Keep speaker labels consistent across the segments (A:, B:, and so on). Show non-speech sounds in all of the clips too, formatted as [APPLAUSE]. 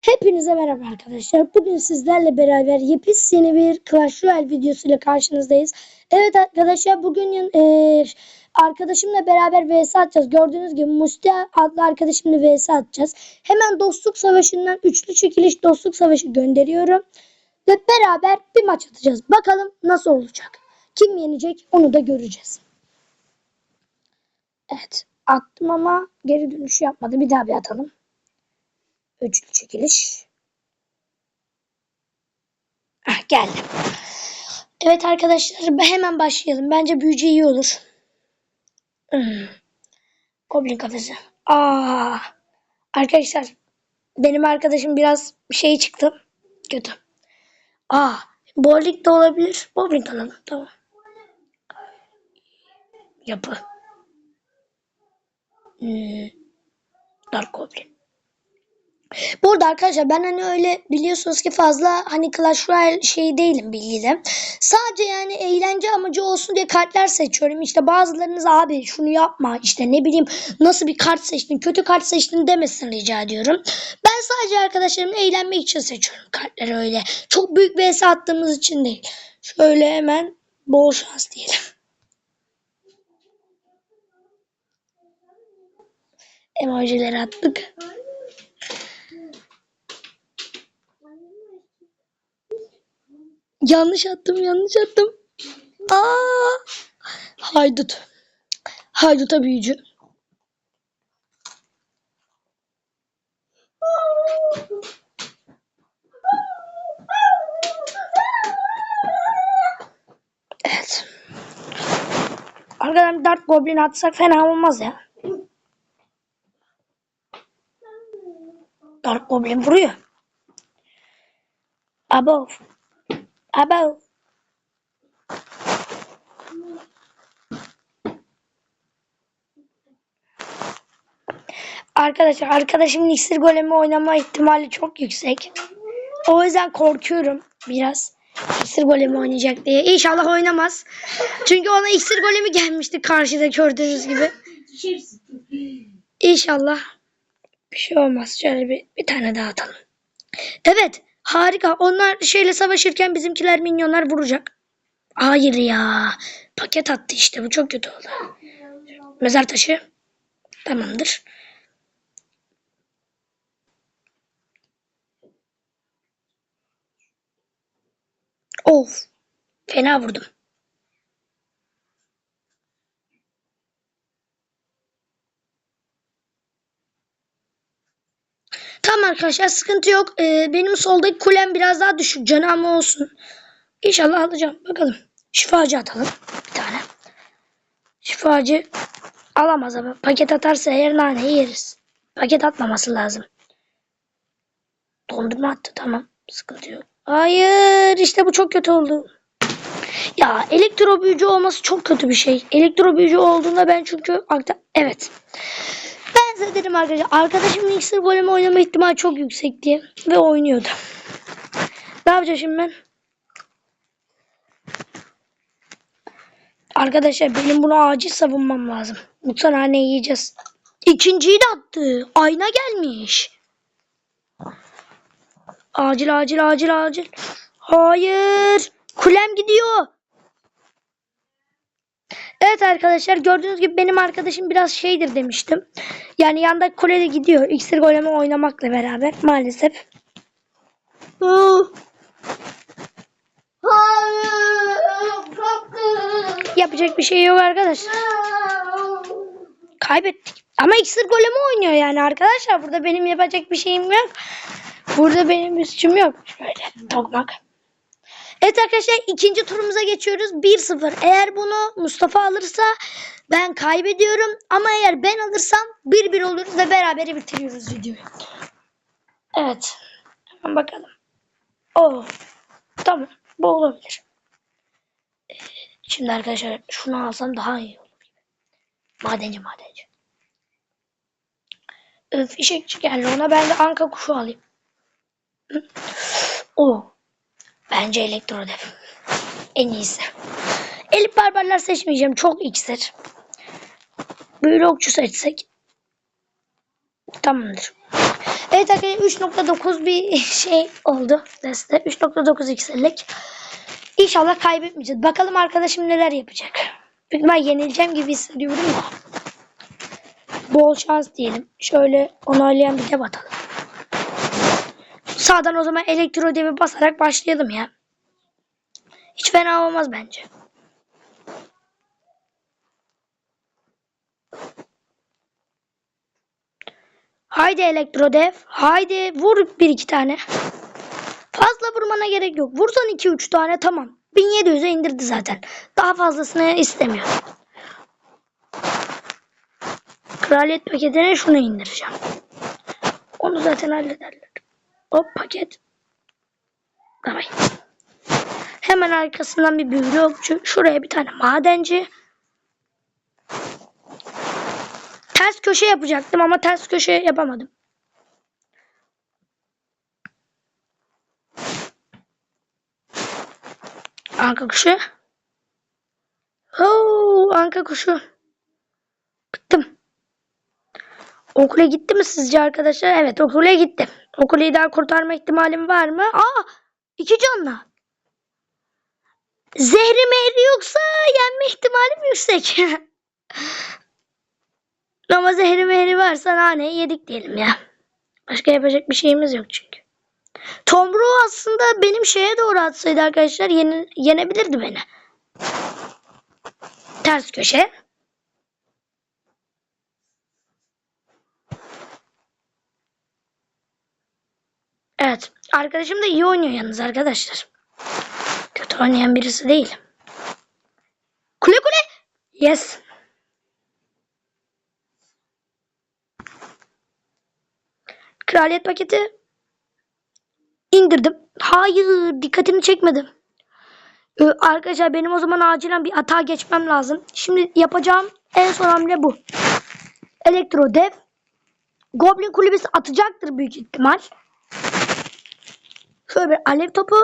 A: Hepinize merhaba arkadaşlar. Bugün sizlerle beraber yepyeni bir Clash Royale videosuyla karşınızdayız. Evet arkadaşlar bugün e, arkadaşımla beraber vs atacağız. Gördüğünüz gibi Musti adlı arkadaşımla vs atacağız. Hemen dostluk savaşından üçlü çekiliş dostluk savaşı gönderiyorum. Ve beraber bir maç atacağız. Bakalım nasıl olacak. Kim yenecek onu da göreceğiz. Evet attım ama geri dönüş yapmadı. Bir daha bir atalım. Üçlü çekiliş. Ah, geldi. Evet arkadaşlar hemen başlayalım. Bence büyücü iyi olur. Hmm. Goblin kafesi. Aa, arkadaşlar benim arkadaşım biraz şey çıktı. Kötü. Aa, bowling de olabilir. Bowling alalım. Tamam. Yapı. Hmm. Dark Goblin. Burada arkadaşlar ben hani öyle biliyorsunuz ki fazla hani Clash Royale şey değilim bilgili. Sadece yani eğlence amacı olsun diye kartlar seçiyorum. İşte bazılarınız abi şunu yapma işte ne bileyim nasıl bir kart seçtin kötü kart seçtin demesin rica ediyorum. Ben sadece arkadaşlarımla eğlenmek için seçiyorum kartları öyle. Çok büyük vs attığımız için değil. Şöyle hemen bol şans diyelim. Emojileri attık. Yanlış attım, yanlış attım. Aa! Haydut. Hayduta büyücü. Evet. Arkadan Dark Goblin atsak fena olmaz ya. Dark Goblin vuruyor. Above. Above. Arkadaşlar arkadaşımın iksir golemi oynama ihtimali çok yüksek. O yüzden korkuyorum biraz. İksir golemi oynayacak diye. İnşallah oynamaz. Çünkü ona iksir golemi gelmişti karşıda gördüğünüz gibi. İnşallah bir şey olmaz. Şöyle bir, bir tane daha atalım. Evet harika. Onlar şeyle savaşırken bizimkiler minyonlar vuracak. Hayır ya. Paket attı işte. Bu çok kötü oldu. Mezar taşı. Tamamdır. Of. Fena vurdum. Tamam arkadaşlar sıkıntı yok. Ee, benim soldaki kulem biraz daha düşük canı ama olsun. İnşallah alacağım. Bakalım. Şifacı atalım. Bir tane. Şifacı alamaz ama. Paket atarsa eğer naneyi yeriz. Paket atmaması lazım. Dondurma attı. Tamam. Sıkıntı yok. Hayır. işte bu çok kötü oldu. Ya elektro büyücü olması çok kötü bir şey. Elektro büyücü olduğunda ben çünkü evet. Ben size dedim arkadaşlar. Arkadaşımın iksir golemi oynama ihtimali çok yüksek diye. Ve oynuyordu. Ne yapacağım şimdi ben? Arkadaşlar benim bunu acil savunmam lazım. Nane yiyeceğiz. İkinciyi de attı. Ayna gelmiş. Acil acil acil acil. Hayır. Kulem gidiyor. Evet arkadaşlar gördüğünüz gibi benim arkadaşım biraz şeydir demiştim. Yani yandaki kulede gidiyor. İksir golemi oynamakla beraber maalesef. Yapacak bir şey yok arkadaşlar. Kaybettik. Ama iksir golemi oynuyor yani arkadaşlar. Burada benim yapacak bir şeyim yok. Burada benim üstüm yok. Şöyle tokmak. Evet arkadaşlar ikinci turumuza geçiyoruz. 1-0. Eğer bunu Mustafa alırsa ben kaybediyorum. Ama eğer ben alırsam 1-1 oluruz ve beraber bitiriyoruz videoyu. Evet. Hemen bakalım. Oh. Tamam. Bu olabilir. Şimdi arkadaşlar şunu alsam daha iyi olur. Madenci madenci. Fişekçi geldi ona ben de anka kuşu alayım. Hı. Bence elektrodef. En iyisi. Elip barbarlar seçmeyeceğim. Çok iksir. Büyülü okçu seçsek. Tamamdır. Evet arkadaşlar 3.9 bir [LAUGHS] şey oldu deste. 3.9 x'lik. İnşallah kaybetmeyeceğiz. Bakalım arkadaşım neler yapacak. İhtimal yenileceğim gibi hissediyorum da. Bol şans diyelim. Şöyle onaylayan bir dev atalım. Sağdan o zaman elektro devi basarak başlayalım ya. Hiç fena olmaz bence. Haydi elektrodev. Haydi vur bir iki tane. Fazla vurmana gerek yok. Vursan iki üç tane tamam. 1700'e indirdi zaten. Daha fazlasını istemiyor. Kraliyet paketine şunu indireceğim. Onu zaten hallederler. Hop paket. Tamam. Hemen arkasından bir büyülü okçu. Şuraya bir tane madenci. Ters köşe yapacaktım ama ters köşe yapamadım. Anka kuşu. Oo, anka kuşu. Bıktım. Okula gitti mi sizce arkadaşlar? Evet okula gitti. Okulayı daha kurtarma ihtimalim var mı? Aa iki canlı. Zehri mehri yoksa yenme ihtimalim yüksek. [LAUGHS] Ama zehri mehri varsa naneyi yedik diyelim ya. Başka yapacak bir şeyimiz yok çünkü. Tomruğu aslında benim şeye doğru atsaydı arkadaşlar yene, yenebilirdi beni. Ters köşe. Evet. Arkadaşım da iyi oynuyor yalnız arkadaşlar. Kötü oynayan birisi değil. Kule kule. Yes. Kraliyet paketi indirdim. Hayır, dikkatini çekmedim. Ee, arkadaşlar benim o zaman acilen bir atağa geçmem lazım. Şimdi yapacağım en son hamle bu. Elektro dev. Goblin kulübesi atacaktır büyük ihtimal. Şöyle bir alev topu.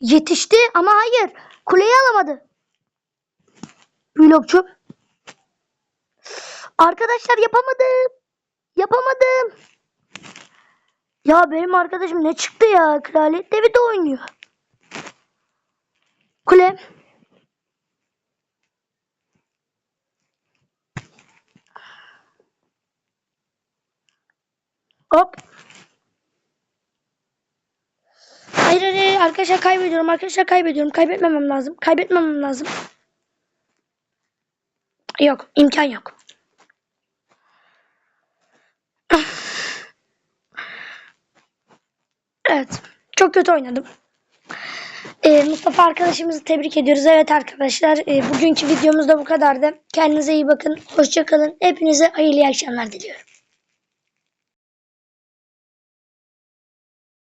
A: Yetişti ama hayır. Kuleyi alamadı. Blokçu. Arkadaşlar yapamadım. Yapamadım. Ya benim arkadaşım ne çıktı ya? Kraliyet devi de oynuyor. Kule. Hop. Hayır hayır hayır. Arkadaşlar kaybediyorum. Arkadaşlar kaybediyorum. Kaybetmemem lazım. Kaybetmemem lazım. Yok. imkan yok. Evet. Çok kötü oynadım. Ee, Mustafa arkadaşımızı tebrik ediyoruz. Evet arkadaşlar e, bugünkü videomuz da bu kadardı. Kendinize iyi bakın. Hoşçakalın. Hepinize hayırlı akşamlar diliyorum.